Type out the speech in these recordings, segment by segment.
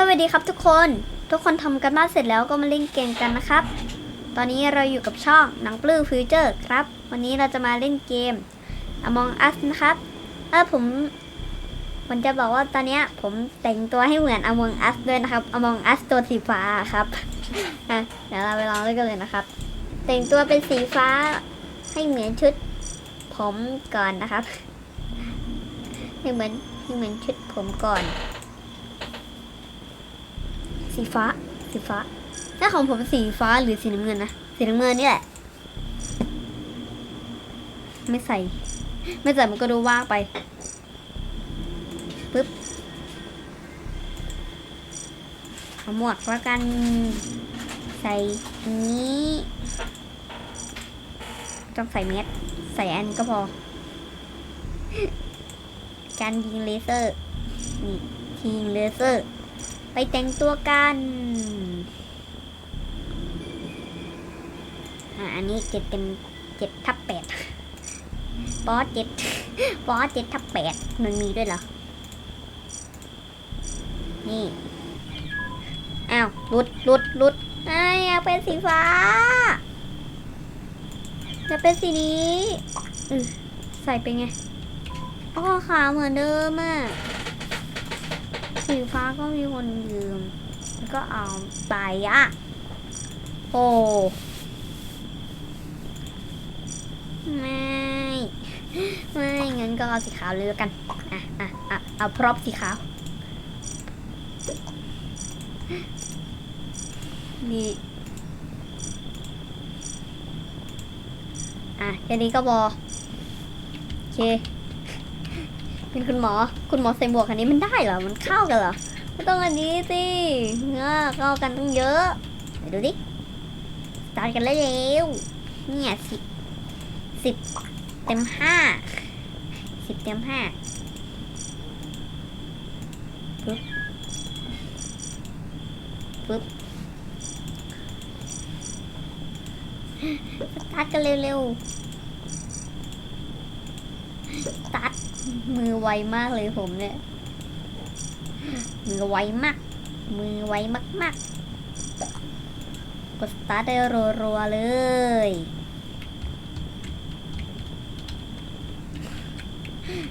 สวัสดีครับทุกคน ทุกคนทำกันบ้านเสร็จแล้วก็มาเล่นเกมกันนะครับ ตอนนี้เราอยู่กับช่องหนังปลื้มฟิวเจอร์ครับ วันนี้เราจะมาเล่นเกม Among Us นะครับเออผมผมจะบอกว่าตอนนี้ผมแต่งตัวให้เหมือน Among Us ด้วยนะครับ Among Us ตัวสีฟ้าครับเดี๋ยวเราไปลองเล่นกันเลยนะครับ แต่งตัวเป็นสีฟ้าให้เหมือนชุด ผมก่อนนะครับให้เหมือนให้เหมือนชุดผมก่อน สีฟ้า สีฟ้า ถ้าของผมสีฟ้าหรือสีน้ำเงินนะ สีน้ำเงินนี่แหละ ไม่ใส่ ไม่ใส่มันก็ดูว่างไป ปึ๊บเอาหมวกแล้วกัน ใส่อันนี้ ต้องใส่เม็ด ใส่อันก็พอ การยิงเลเซอร์ นี่ยิงเลเซอร์ ไปแต่งตัวกันอ่าอันนี้เจ็ดเต็มเจ็ดทับแปดบอสเจ็ดบอสเจ็ดทับแปดมันมีด้วยเหรอ นี่ อ้าวลุดลุดลุดไอ้อยากเป็นสีฟ้าจะเป็นสีนี้ใส่เป็นไงอ๋อขาเหมือนเดิมอะ สีฟ้าก็มีคนยืม ก็เอาไปอะโอ้ไม่ไม่งั้นก็เอาสีขาวเลยล้วกันอะอะอะเอาพร็อพสีขาวนี่อะแค่นี้ก็พอโอเค เป็นคุณหมอ คุณหมอใส่หมวกอันนี้มันได้เหรอ มันเข้ากันเหรอไม่ต้องอันนี้สิเงาเข้ากันต้องเยอะเดี๋ยวดูดิสตาร์ทกันเลยเร็วเนี่ยสิบสิบเต็มห้าสิบเต็มห้าปึ๊บปึ๊บสตาร์ทกันเร็วๆสตาร์ท มือไวมากเลยผมเนี่ย มือไวมาก มือไวมากๆกดสตาร์ทได้รัวๆเลย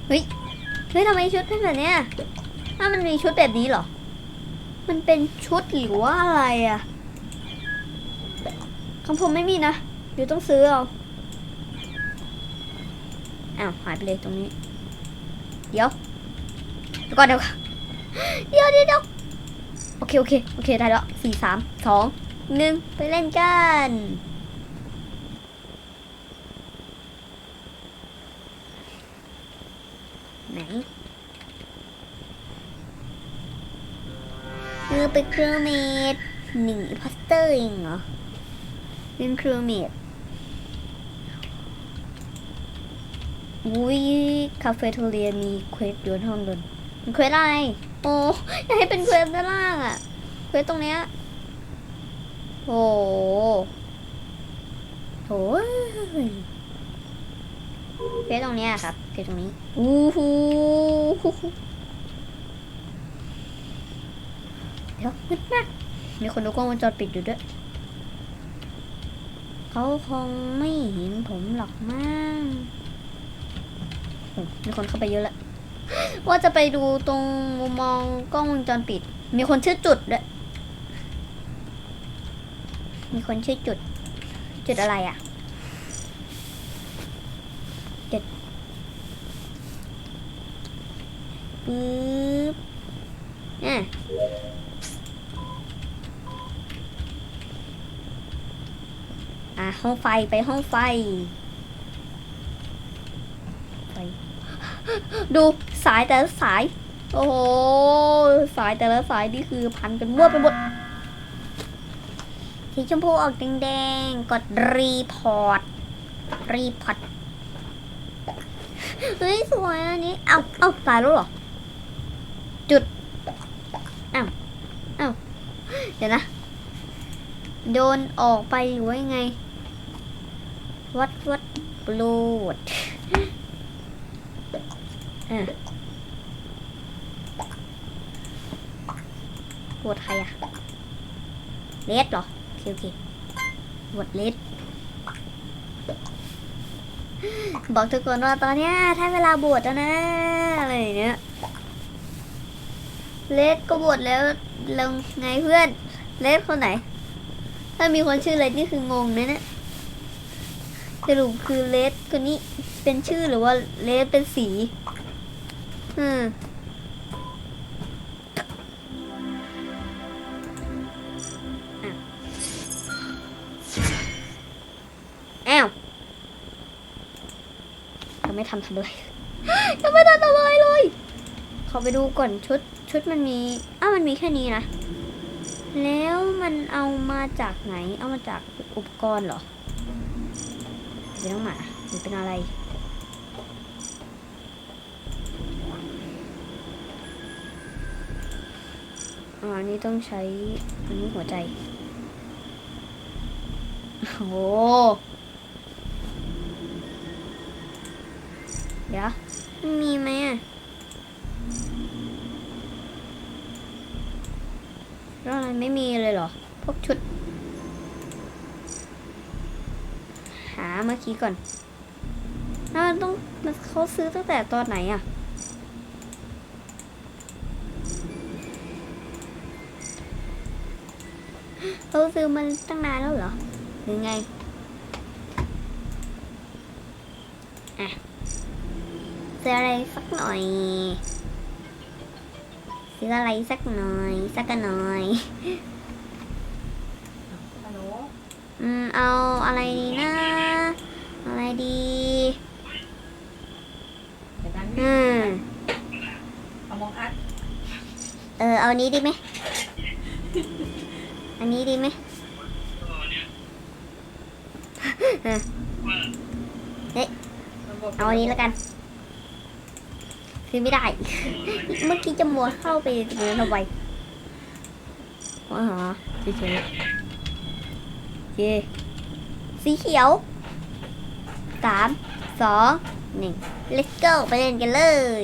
เฮ้ย เฮ้ยทำไมชุดเป็นแบบเนี้ยถ้ามันมีชุดแบบนี้เหรอ มันเป็นชุดหรือว่าอะไรอะของผมไม่มีนะเดี๋ยวต้องซื้อเอา อ้าว หายไปเลยตรงนี้ เดี๋ยวเดี๋ยวก่อนเดี๋ยวเดี๋ยวเดี๋ยวเดี๋ยวโอเคโอเคโอเคได้แล้วสี่สามสองหนึ่งไปเล่นกันไหนเออไปครูเมดหนึ่งพัสเตอร์เองเหรอเป็นครูเมด อุ้ยคาเฟ่ทูเรียมีเควสอยู่ห้องดนมันเควสอะไร โอ้อยากให้เป็นเควสด้านล่างอะเควสตรงเนี้ยโอ้โหเควสตรงเนี้ยครับเควสตรงนี้อู้หูเดี๋ยวมืดมากมีคนดูกล้องวงจรปิดอยู่ด้วยเขาคงไม่เห็นผมหรอกมั้ง มีคนเข้าไปเยอะแล้วว่าจะไปดูตรงมุมมองกล้องวงจรปิด มีคนชื่อจุดด้วย มีคนชื่อจุด จุดอะไรอะจุดปึ๊บอะอะห้องไฟไปห้องไฟ ไฟ ดูสายแต่ละสาย โอ้โห สายแต่ละสายนี่คือพันกันมั่วไปหมดสีชมพูออกแดงๆ กดรีพอร์ต รีพอร์ต เฮ้ย สวยอันนี้ เอาเอาตายแล้วหรอ จุดอ้าวอ้าวเดี๋ยวนะ โดนออกไปหรือว่ายังไง วัดวัดบลูด อะวตใครอะเลสเหรอ โอเคโอเคโหวตเลสบอกทุกคนว่าตอนเนี้ยถ้าเวลาบวชแล้วนะ อะไรอย่างเงี้ยเลสก็บวชแล้วลงไงเพื่อนเลสคนไหน ถ้ามีคนชื่อเลสนี่คืองงนะเนี่ยสรุปคือเลสคนนี้เป็นชื่อหรือว่าเลสเป็นสี อืมอ้าวยังไม่ทำทำเลยยังไม่ทันทำอะไรเลยขอไปดูก่อนชุด ชุดมันมีอ้าวมันมีแค่นี้นะ แล้วมันเอามาจากไหน เอามาจากอุปกรณ์เหรอเป็นน้องหมาหรือเป็นอะไร อันนี้ต้องใช้ อันนี้หัวใจ โอ้โหเดี๋ยวมันมีไหมอะแล้วอะไรไม่มีเลยเหรอ พวกชุด หาเมื่อกี้ก่อนแล้วมันต้องมันเขาซื้อตั้งแต่ตอนไหนอะ เขาซื้อมันตั้งนานแล้วเหรอหรือไงอะซื้ออะไรสักหน่อยซื้ออะไรสักหน่อย สักกันหน่อยฮัลโหลอืมเอาอะไรดีนะ อะไรดีเดี๋ยวนั้นอืมเอามองอัดเออ เอาอันนี้ดีไหม อันนี้ดีไหมเออมันบอกเอาอันนี้แล้วกันซื้อไม่ได้ เมื่อกี้จะมัวเข้าไปตรงนั้นทำไมว้าหาเฉยๆเย่สีเขียวสามสองหนึ่ง let's go ไปเล่นกันเลย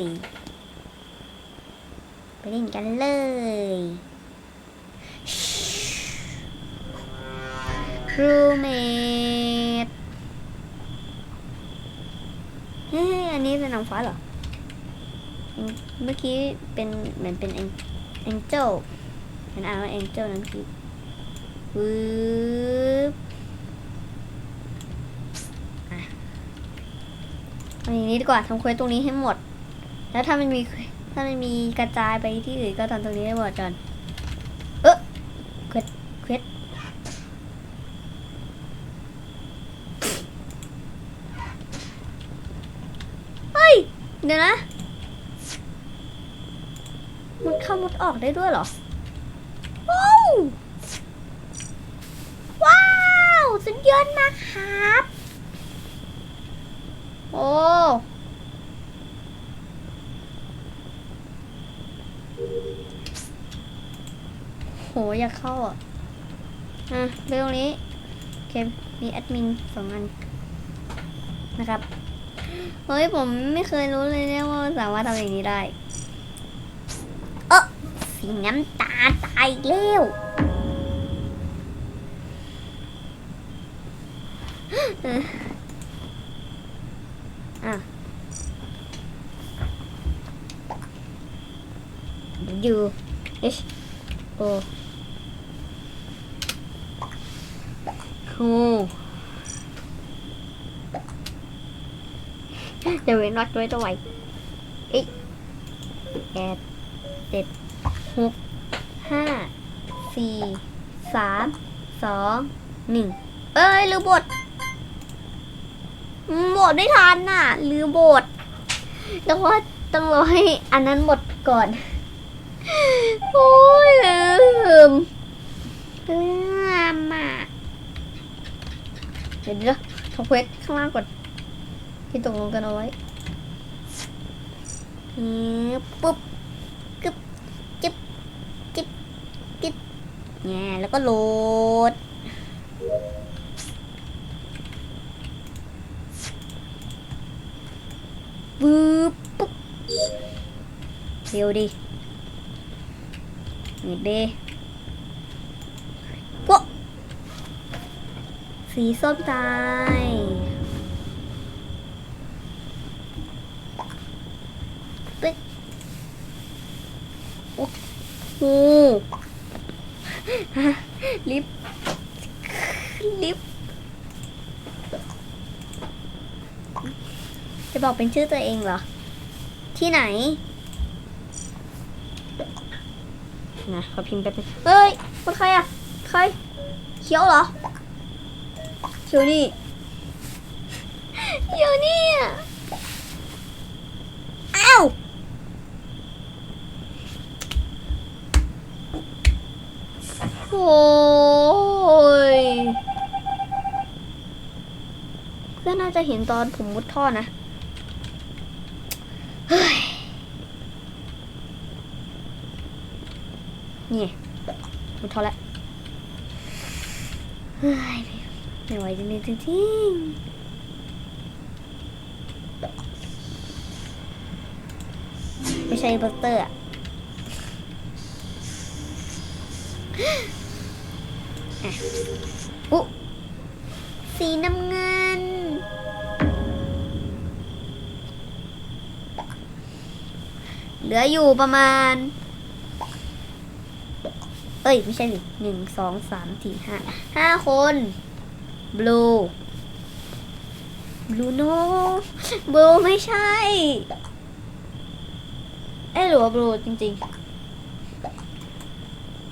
ไปเล่นกันเลย roommate เฮ้ยอันนี้เป็นนางฟ้าเหรอ เมื่อกี้เป็นเหมือนเป็นแองเจิลฉันอ่านว่าแองเจิลนั้นคือวืบอะเอย่างนี้ดีกว่าทำเควสตรงนี้ให้หมด แล้วถ้ามันมีถ้ามันมีกระจายไปที่อื่นก็ทำตรงนี้ให้หมดจอนเออเควสเควสเฮ้ย เดี๋ยวนะ มุดเข้ามุดออกได้ด้วยเหรอ ว้าว ว้าว สุดยอดมากครับ โอ้โหอยากเข้าอะ อะเรื่องนี้ โอเค มีแอดมินสองอันนะครับ เฮ้ยผมไม่เคยรู้เลยเนี่ยว่าสามารถทำอย่างนี้ได้ เออสีน้ำตาตายอีกแล้วเอออะอยู่ H O คู เดี๋ยวเว้นวักด้วยตัวไว้อีกแปดเจ็ดหกห้าสี่สามสองหนึ่งเอ้ยลืมบทหมดไม่ทันน่ะลืมบทแล้วว่าต้องรอให้อันนั้นหมดก่อน โอ้ยลืมลืมอะเดี๋ยวเดี๋ยวทำเควสข้างล่างก่อน ที่ตกลงกันเอาไว้ปุ๊บกึบจิบจิบจิบเนี่ยแล้วก็โหลด บึ๊บปุ๊บเร็วดิหยุดดิกสีส้มตาย เป็นชื่อตัวเองเหรอ ที่ไหนนะขอพิมพ์ไปเป็นเฮ้ยคนใครอะ ใคร เขียวเหรอ เขียวนี่ เขียวนี่อ้าวโอ้ยเพื่อนน่าจะเห็นตอนผมมุดท่อนะ นี่ไงมุดท่อแล้วเฮ้ยไม่ไหวจริงจริงไม่ใช่โปสเตอร์อะอะอุ๊สีน้ำเงิน ลืออยู่ประมาณ เอ้ย ไม่ใช่สิหนึ่งสองสามสี่ห้าห้าคนบลูบลูโนบลูไม่ใช่ เอ้หรือว่าบลูจริง ๆ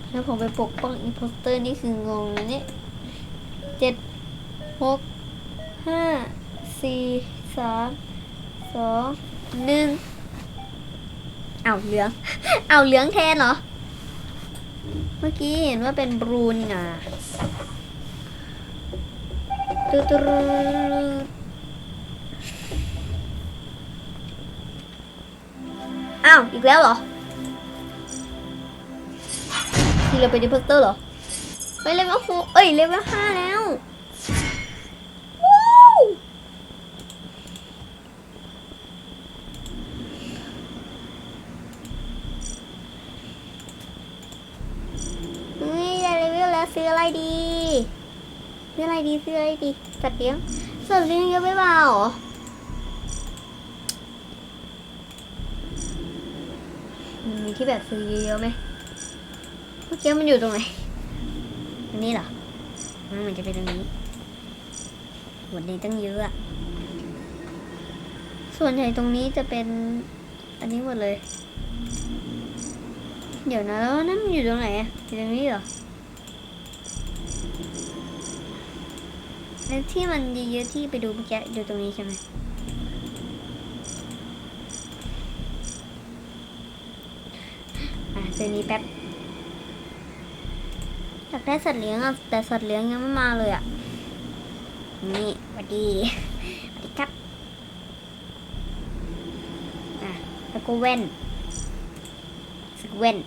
แล้วผมไปปกป้องอินโพสเตอร์นี่คืองงนะเนี่ยเจ็ดหกห้าสี่สามสองหนึ่ง เอาเหลือง เอาเหลืองแทนเหรอ เมื่อกี้เห็นว่าเป็นบรูนี่นะตึ๊ดอ้าว อีกแล้วเหรอที่เราไปดิโพสเตอร์เหรอเฮ้ยเลเวลหกเอ้ยเลเวลห้าแล้ววู้เฮ้ยได้เลเวลแล้วซื้ ออะไรดีซื้ออะไรดีซื้ออะไรดีสัตว์เลี้ยงสัตว์เลี้ยงเยอะไม่เปล่าหรอมันมีที่แบบซื้อเยอะๆไหมเมื่อกี้มันอยู่ตรงไหนตรงนี้เหรอมันจะเป็นตรงนี้วันนี้ตั้งเยอะอะส่วนใหญ่ตรงนี้จะเป็นอันนี้หมดเลย เดี๋ยวนะแล้วนั่นมันอยู่ตรงไหนอะอยู่ตรงนี้เหรอ แล้วที่มันเยอะๆที่ไปดูเมื่อกี้อยู่ตรงนี้ใช่ไหมอะซื้อนี้แป๊บอยากได้สัตว์เลี้ยงอะแต่สัตว์เลี้ยงยังไม่มาเลยอะนี่สวัสดีสวัสดีครับ อะ แล้วก็เว้นสกเว้น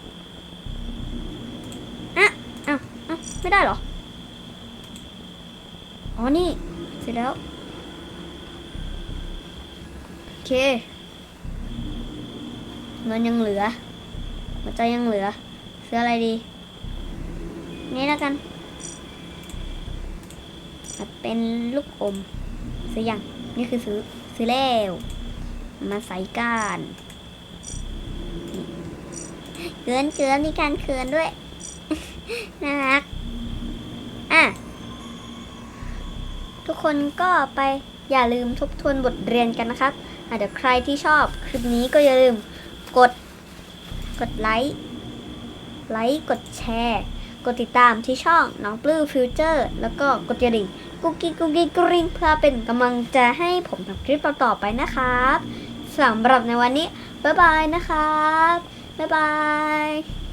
อะอ้าวอ้าวไม่ได้เหรอ อ๋อนี่ เสร็จแล้ว โอเค เงินยังเหลือ หัวใจยังเหลือ ซื้ออะไรดี นี่แล้วกัน เป็นลูกอม ซื้อยัง นี่คือซื้อ ซื้อแล้ว มาใส่ก้านเกินเกินมีการเขินด้วย น่ารัก ทุกคนก็ไปอย่าลืมทบทวนบทเรียนกันนะครับอะเดี๋ยวใครที่ชอบคลิปนี้ก็อย่าลืมกด กดไลค์ ไลค์ กดแชร์ กดติดตามที่ช่องน้องปลื้มฟิวเจอร์ แล้วก็กดกระดิ่งกุ๊กกิ๊กกุ๊กกิ๊กกริ๊งเพื่อเป็นกำลังใจให้ผมทำคลิปต่อๆไปนะครับสำหรับในวันนี้ บ๊ายบายนะครับ บ๊ายบาย